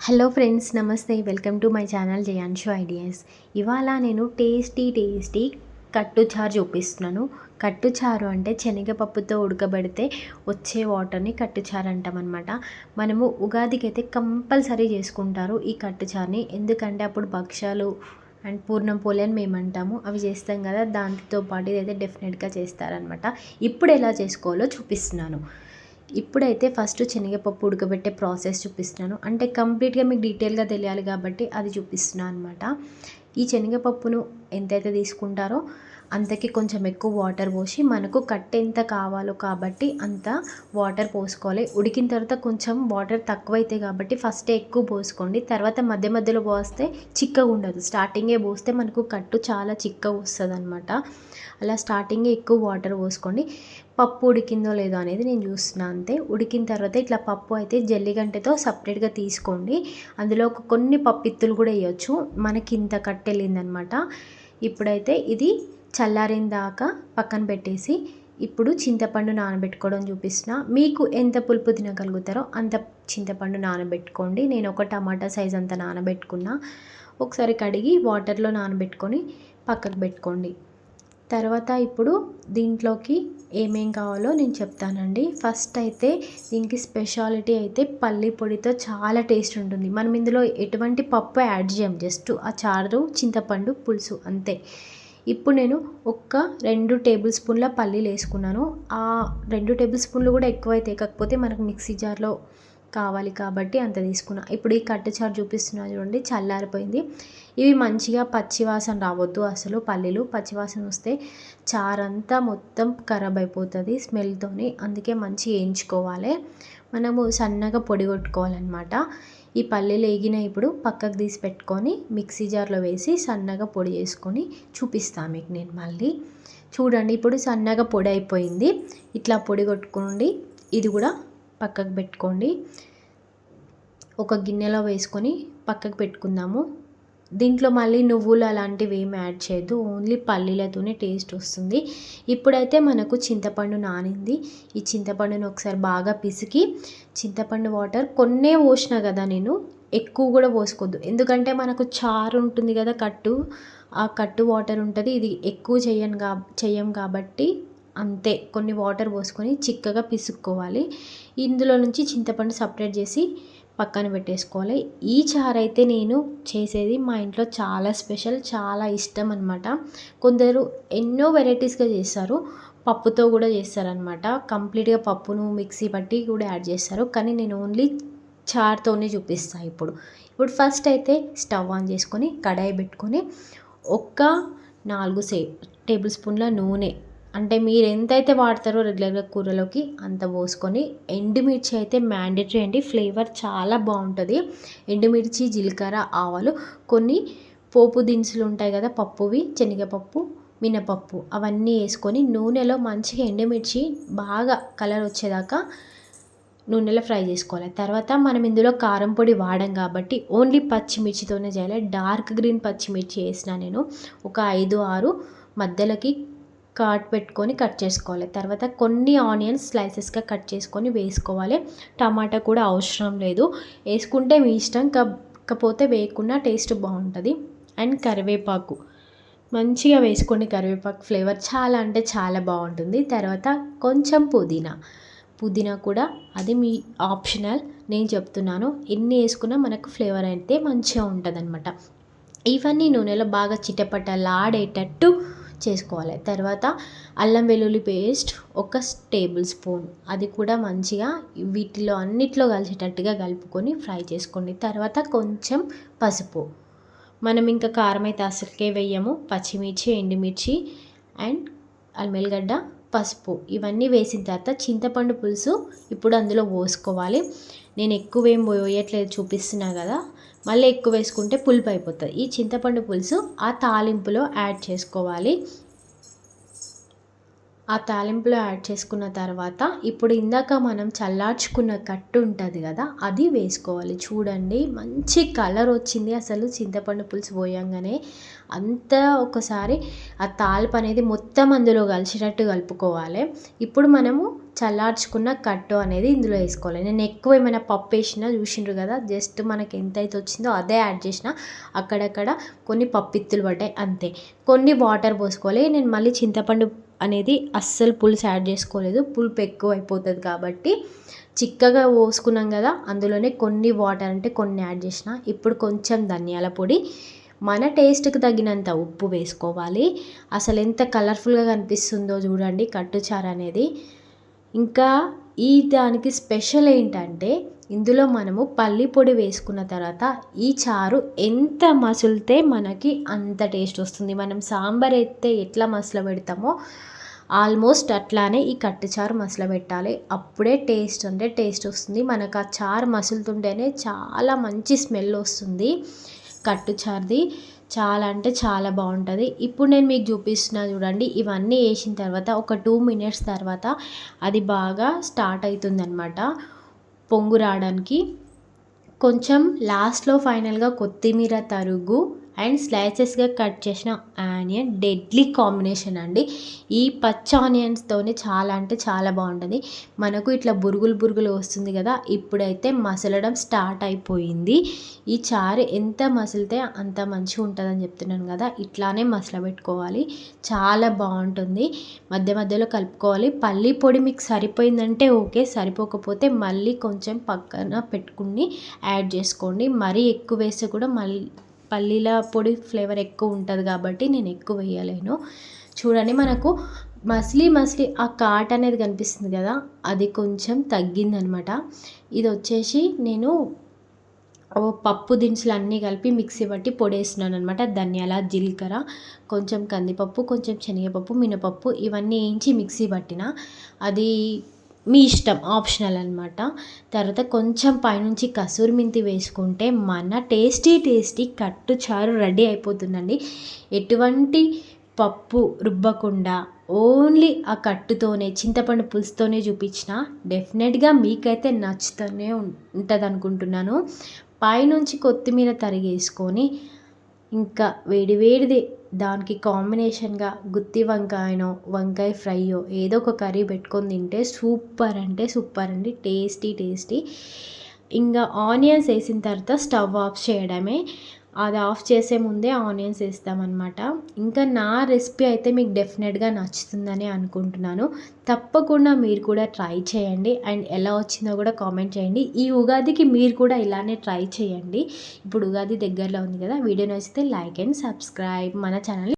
Hello friends నమస్తే. Welcome to my channel Jayanshu ideas. ఇవాళ నేను టేస్టీ టేస్టీ కట్టు చారు చూపిస్తున్నాను. కట్టు చారు అంటే శనగపప్పుతో ఉడకబెడితే వచ్చే వాటర్ని కట్టు చారు అంటాం అనమాట మనము ఉగాదికి అయితే కంపల్సరీ చేసుకుంటారు ఈ కట్టు చారుని. ఎందుకంటే అప్పుడు భక్ష్యాలు అండ్ పూర్ణం పోలే అని మేము అంటాము అవి చేస్తాం కదా దాంతో పాటు ఇదైతే డెఫినెట్గా చేస్తారనమాట ఇప్పుడు ఎలా చేసుకోవాలో చూపిస్తున్నాను. ఇప్పుడైతే ఫస్ట్ శనగపప్పు ఉడకబెట్టే ప్రాసెస్ చూపిస్తున్నాను. అంటే కంప్లీట్గా మీకు డీటెయిల్గా తెలియాలి కాబట్టి అది చూపిస్తున్నాను అనమాట ఈ శనగపప్పును ఎంతైతే తీసుకుంటారో అంతకి కొంచెం ఎక్కువ వాటర్ పోసి మనకు కట్ ఎంత కావాలో కాబట్టి అంత వాటర్ పోసుకోవాలి. ఉడికిన తర్వాత కొంచెం వాటర్ తక్కువైతే కాబట్టి ఫస్ట్ ఎక్కువ పోసుకోండి. తర్వాత మధ్య మధ్యలో పోస్తే చిక్కగా ఉండదు. స్టార్టింగే పోస్తే మనకు కట్టు చాలా చిక్కగా వస్తుంది అనమాట అలా స్టార్టింగే ఎక్కువ వాటర్ పోసుకోండి. పప్పు ఉడికిందో లేదో అనేది నేను చూస్తున్నాను అంతే. ఉడికిన తర్వాత ఇట్లా పప్పు అయితే జల్లిగంటతో సపరేట్గా తీసుకోండి. అందులో ఒక కొన్ని పప్పిత్తులు కూడా వేయచ్చు. మనకి ఇంత కట్టెళ్ళిందనమాట ఇప్పుడైతే ఇది చల్లారిన దాకా పక్కన పెట్టేసి ఇప్పుడు చింతపండు నానబెట్టుకోవడం చూపిస్తున్న. మీకు ఎంత పులుపు తినగలుగుతారో అంత చింతపండు నానబెట్టుకోండి. నేను ఒక టమాటా సైజ్ అంత నానబెట్టుకున్నా. ఒకసారి కడిగి వాటర్లో నానబెట్టుకొని పక్కకు పెట్టుకోండి. తర్వాత ఇప్పుడు దీంట్లోకి ఏమేం కావాలో నేను చెప్తానండి. ఫస్ట్ అయితే దీనికి స్పెషాలిటీ అయితే పల్లి పొడితో చాలా టేస్ట్ ఉంటుంది. మనం ఇందులో ఎటువంటి పప్పు యాడ్ చేయం. జస్ట్ ఆ చారు చింతపండు పులుసు అంతే. ఇప్పుడు నేను ఒక్క రెండు టేబుల్ స్పూన్ల పల్లీలు వేసుకున్నాను ఆ రెండు టేబుల్ స్పూన్లు కూడా ఎక్కువైతే కాకపోతే మనకు మిక్సీ జార్లో కావాలి కాబట్టి అంత తీసుకున్నా. ఇప్పుడు ఈ కట్టు చారు చూపిస్తున్నా చూడండి చల్లారిపోయింది. ఇవి మంచిగా పచ్చివాసన రావద్దు అసలు పల్లీలు. పచ్చివాసన వస్తే చారంతా మొత్తం ఖరాబ్ అయిపోతుంది స్మెల్తోని అందుకే మంచి వేయించుకోవాలి. మనము సన్నగా పొడి కొట్టుకోవాలన్నమాట. ఈ పల్లీలు వేగిన ఇప్పుడు పక్కకు తీసి పెట్టుకొని మిక్సీ జార్లో వేసి సన్నగా పొడి చేసుకొని చూపిస్తాను మీకు నేను మళ్ళీ. చూడండి ఇప్పుడు సన్నగా పొడి అయిపోయింది. ఇట్లా పొడి కొట్టుకోండి. ఇది కూడా పక్కకు పెట్టుకోండి. ఒక గిన్నెలో వేసుకొని పక్కకు పెట్టుకుందాము. దీంట్లో మళ్ళీ నువ్వులు అలాంటివి ఏమి యాడ్ చేయొద్దు. ఓన్లీ పల్లీలతోనే టేస్ట్ వస్తుంది. ఇప్పుడైతే మనకు చింతపండు నానింది. ఈ చింతపండును ఒకసారి బాగా పిసికి చింతపండు వాటర్ కొన్నే పోసిన కదా నేను ఎక్కువ కూడా పోసుకోవద్దు. ఎందుకంటే మనకు చారు ఉంటుంది కదా కట్టు. ఆ కట్టు వాటర్ ఉంటుంది. ఇది ఎక్కువ చేయను కా చెయ్యం కాబట్టి అంతే కొన్ని వాటర్ పోసుకొని చిక్కగా పిసుక్కోవాలి. ఇందులో నుంచి చింతపండు సపరేట్ చేసి పక్కన పెట్టేసుకోవాలి. ఈ చారు అయితే నేను చేసేది మా ఇంట్లో చాలా స్పెషల్ చాలా ఇష్టం అనమాట కొందరు ఎన్నో వెరైటీస్గా చేస్తారు పప్పుతో కూడా చేస్తారనమాట కంప్లీట్గా పప్పును మిక్సీ పట్టి కూడా యాడ్ చేస్తారు. కానీ నేను ఓన్లీ చారుతోనే చూపిస్తాను ఇప్పుడు. ఇప్పుడు ఫస్ట్ అయితే స్టవ్ ఆన్ చేసుకొని కడాయి పెట్టుకొని ఒక్క నాలుగు సే టేబుల్ స్పూన్ల నూనె అంటే మీరు ఎంతైతే వాడతారో రెగ్యులర్గా కూరలోకి అంత పోసుకొని ఎండుమిర్చి అయితే మ్యాండేటరీ అండి. ఫ్లేవర్ చాలా బాగుంటుంది. ఎండుమిర్చి జీలకర్ర ఆవాలు కొన్ని పోపు దినుసులు ఉంటాయి కదా పప్పువి శనగపప్పు మినపప్పు అవన్నీ వేసుకొని నూనెలో మంచిగా ఎండుమిర్చి బాగా కలర్ వచ్చేదాకా నూనెలో ఫ్రై చేసుకోవాలి. తర్వాత మనం ఇందులో కారం పొడి వాడం కాబట్టి ఓన్లీ పచ్చిమిర్చితోనే చేయాలి. డార్క్ గ్రీన్ పచ్చిమిర్చి వేసిన నేను ఒక ఐదు ఆరు మధ్యలోకి కట్ పెట్టుకొని కట్ చేసుకోవాలి. తర్వాత కొన్ని ఆనియన్స్ స్లైసెస్గా కట్ చేసుకొని వేసుకోవాలి. టమాటా కూడా అవసరం లేదు. వేసుకుంటే మీ ఇష్టం కాకపోతే వేయకుండా టేస్ట్ బాగుంటుంది. అండ్ కరివేపాకు. మంచిగా వేసుకోండి కరివేపాకు ఫ్లేవర్. చాలా అంటే చాలా బాగుంటుంది. తర్వాత కొంచెం పుదీనా. పుదీనా కూడా అది మీ ఆప్షనల్. నేను చెప్తున్నాను. ఎన్ని వేసుకున్నా మనకు ఫ్లేవర్ అయితే మంచిగా ఉంటుంది అనమాట ఇవన్నీ నూనెలో బాగా చిటపటలాడేటట్టు చేసుకోవాలి. తర్వాత అల్లం వెల్లుల్లి పేస్ట్ ఒక టేబుల్ స్పూన్. అది కూడా మంచిగా వీటిలో అన్నిట్లో కలిసేటట్టుగా కలుపుకొని ఫ్రై చేసుకోండి. తర్వాత కొంచెం పసుపు. మనం ఇంకా కారం అయితే అసలుకే వేయము. పచ్చిమిర్చి ఎండుమిర్చి అండ్ అల్మెల్లిగడ్డ పసుపు. ఇవన్నీ వేసిన తర్వాత చింతపండు పులుసు ఇప్పుడు అందులో పోసుకోవాలి. నేను ఎక్కువ ఏం పోయట్లేదు చూపిస్తున్నా కదా. మళ్ళీ ఎక్కువ వేసుకుంటే పులుపు అయిపోతుంది. ఈ చింతపండు పులుసు ఆ తాలింపులో యాడ్ చేసుకోవాలి. ఆ తాలింపులో యాడ్ చేసుకున్న తర్వాత ఇప్పుడు ఇందాక మనం చల్లార్చుకున్న కట్టు ఉంటుంది కదా అది వేసుకోవాలి. చూడండి మంచి కలర్ వచ్చింది. అసలు చింతపండు పులుసు పోయంగానే అంతా ఒకసారి ఆ తాలిపు అనేది మొత్తం అందులో కలిసేటట్టు కలుపుకోవాలి. ఇప్పుడు మనము చల్లార్చుకున్న కట్టు అనేది ఇందులో వేసుకోవాలి. నేను ఎక్కువ ఏమైనా పప్పు వేసినా చూసిండ్రు కదా జస్ట్ మనకి ఎంత అయితే వచ్చిందో అదే యాడ్ చేసిన అక్కడక్కడ కొన్ని పప్పిత్తులు పడ్డాయి అంతే. కొన్ని వాటర్ పోసుకోవాలి. నేను మళ్ళీ చింతపండు అనేది అస్సలు పులుసు యాడ్ చేసుకోలేదు. పులుపు ఎక్కువ అయిపోతుంది కాబట్టి చిక్కగా పోసుకున్నాం కదా అందులోనే కొన్ని వాటర్ అంటే కొన్ని యాడ్ చేసిన ఇప్పుడు కొంచెం ధనియాల పొడి. మన టేస్ట్కి తగినంత ఉప్పు వేసుకోవాలి. అసలు ఎంత కలర్ఫుల్గా కనిపిస్తుందో చూడండి కట్టుచారు అనేది. ఇంకా ఈ దానికి స్పెషల్ ఏంటంటే ఇందులో మనము పల్లి పొడి వేసుకున్న తర్వాత ఈ చారు ఎంత మసులితే మనకి అంత టేస్ట్ వస్తుంది. మనం సాంబార్ అయితే ఎట్లా మసల పెడతామో ఆల్మోస్ట్ అట్లానే ఈ కట్టు చారు మసల పెట్టాలి అప్పుడే టేస్ట్ అంటే టేస్ట్ వస్తుంది. మనకు ఆ చారు మసులుతుంటేనే చాలా మంచి స్మెల్ వస్తుంది కట్టు చారుది. చాలా అంటే చాలా బాగుంటుంది. ఇప్పుడు నేను మీకు చూపిస్తున్నా చూడండి ఇవన్నీ వేసిన తర్వాత ఒక టూ మినిట్స్ తర్వాత అది బాగా స్టార్ట్ అవుతుందనమాట పొంగు రావడానికి కొంచెం లాస్ట్లో ఫైనల్గా కొత్తిమీర తరుగు అండ్ స్లైసెస్గా కట్ చేసిన ఆనియన్. డెడ్లీ కాంబినేషన్ అండి. ఈ పచ్చ ఆనియన్స్తోనే చాలా అంటే చాలా బాగుంటుంది. మనకు ఇట్లా బురుగులు బురుగులు వస్తుంది కదా ఇప్పుడైతే మసలడం స్టార్ట్ అయిపోయింది. ఈ చారు ఎంత మసిలితే అంత మంచిగా ఉంటుందని చెప్తున్నాను కదా ఇట్లానే మసల పెట్టుకోవాలి. చాలా బాగుంటుంది. మధ్య మధ్యలో కలుపుకోవాలి. పల్లి పొడి మీకు సరిపోయిందంటే ఓకే సరిపోకపోతే మళ్ళీ కొంచెం పక్కన పెట్టుకుని యాడ్ చేసుకోండి. మరీ ఎక్కువ వేస్తే కూడా మళ్ళీ పల్లీల పొడి ఫ్లేవర్ ఎక్కువ ఉంటుంది కాబట్టి నేను ఎక్కువ వేయలేను. చూడండి మనకు మస్లీ మస్లీ ఆ కాట్ అనేది కనిపిస్తుంది కదా అది కొంచెం తగ్గిందనమాట. ఇది వచ్చేసి నేను పప్పు దినుసులు అన్నీ కలిపి మిక్సీ పట్టి పొడేస్తున్నాను అనమాట ధనియాల జీలకర్ర కొంచెం కందిపప్పు కొంచెం శనగపప్పు మినపప్పు ఇవన్నీ వేయించి మిక్సీ పట్టిన. అది మీ ఇష్టం ఆప్షనల్ అనమాట తర్వాత కొంచెం పైనుంచి కసూరి మెంతి వేసుకుంటే మన టేస్టీ టేస్టీ కట్టు చారు రెడీ అయిపోతుందండి. ఎటువంటి పప్పు రుబ్బకుండా ఓన్లీ ఆ కట్టుతోనే చింతపండు పులుసుతోనే చూపించిన డెఫినెట్గా మీకైతే నచ్చుతూనే ఉంటుంది అనుకుంటున్నాను పైనుంచి కొత్తిమీర తరిగేసుకొని ఇంకా వేడి వేడిది దానికి కాంబినేషన్గా గుత్తి వంకాయనో వంకాయ ఫ్రైయో ఏదో ఒక కర్రీ పెట్టుకొని తింటే సూపర్ అంటే సూపర్ అండి. Tasty tasty. ఇంకా ఆనియన్స్ వేసిన తర్వాత స్టవ్ ఆఫ్ చేయడమే. అది ఆఫ్ చేసే ముందే ఆనియన్స్ వేస్తామన్నమాట. ఇంకా నా రెసిపీ అయితే మీకు డెఫినెట్గా నచ్చుతుందని అనుకుంటున్నాను. తప్పకుండా మీరు కూడా ట్రై చేయండి. అండ్ ఎలా వచ్చిందో కూడా కామెంట్ చేయండి. ఈ ఉగాదికి మీరు కూడా ఇలానే ట్రై చేయండి. ఇప్పుడు ఉగాది దగ్గరలో ఉంది కదా వీడియో నచ్చితే లైక్ అండ్ సబ్స్క్రైబ్ మన ఛానల్